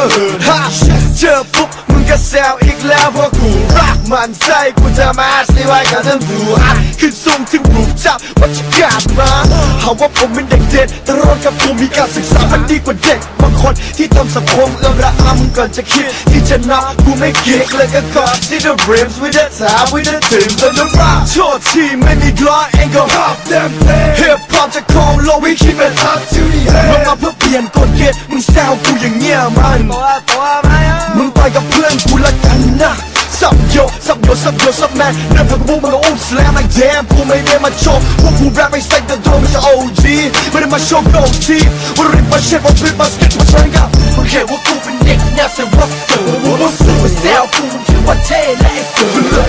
เขาเลยว่าเหินฮ่าเจอปุ๊บมึงก็แซวอีกแล้วเพราะกูรักมันใจกูจะมาสิไว้กับท่านผู้อะขึ้นสูงถึงรูปจับว่าจะกาดมาหาว่าผมเป็นเด็กเด็ดแต่รอดกับผมมีการศึกษามันดีกว่าเด็กบางคนที่ทำสังคมเอื้อมระอามึงก่อนจะคิดที่จะนับกูไม่เก๊กเลยก็กอด See the rims with the top with the tims and the rock โทษทีไม่มีกล้าเองก็ฮับเต็มเต็ม Hip hop จะค แซวกูอย่างเงี้ยมันมึงไปกับเพื่อนกูละกันนะสับโยสับโยสับโยสับแมนเดินผ่านพวกมึงโอ้สแลม like damn กูไม่ได้มาโชว์พวกกูแรปไม่ใส่แต่โดนไม่ใช่ OG ไม่ได้มาโชว์โกทีว่าริบมาเช็ดว่าพลิปมาสเก็ตมาเชิญกับมึงเห็นว่ากูเป็นเด็กเนี่ยเสียว่าสูงว่าสูงแซวกูมึงคิดว่าเท่และไอ้สูงเลยไอ้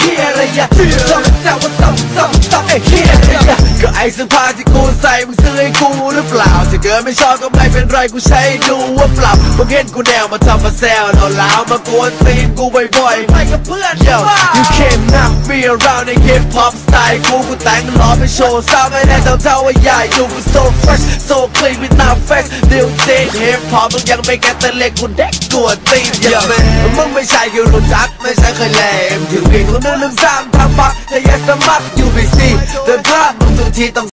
ฮียอะไรอะมันทำเป็นแซวว่าจับจับจับไอ้เฮียอะไรอะก็ไอเสื้อผ้าที่กูใส่มึงซื้อให้กูหรือเปล่าถ้าเกิดไม่ชอบก็ไม่เป็นไรกูใช้ดูว่าปรับมึงเห็นกูแนวมาทำมาแซวเราล้าวมากวนตีนกูบ่อยๆไปกับเพื่อนเดียว You can't knock me around ใน hip hop style กูกูแต่งล้อไปโชว์ซ้ำไม่ได้เท่าเท่าว่าใหญ่อยู่กู so fresh so clean without fake เดี๋ยวเจ๊เฮปฮอปมึงยังไม่แกแต่เล็กกูเด็กกวนตีนอย่างแม่มึงไม่ใช่คือรู้จักไม่ใช่เคยเล่นถึงเก่งคนนึงลืมซ้ำทำปักแต่ยังสมัคร UBC เดินพลาดมึงทุกทีต้อง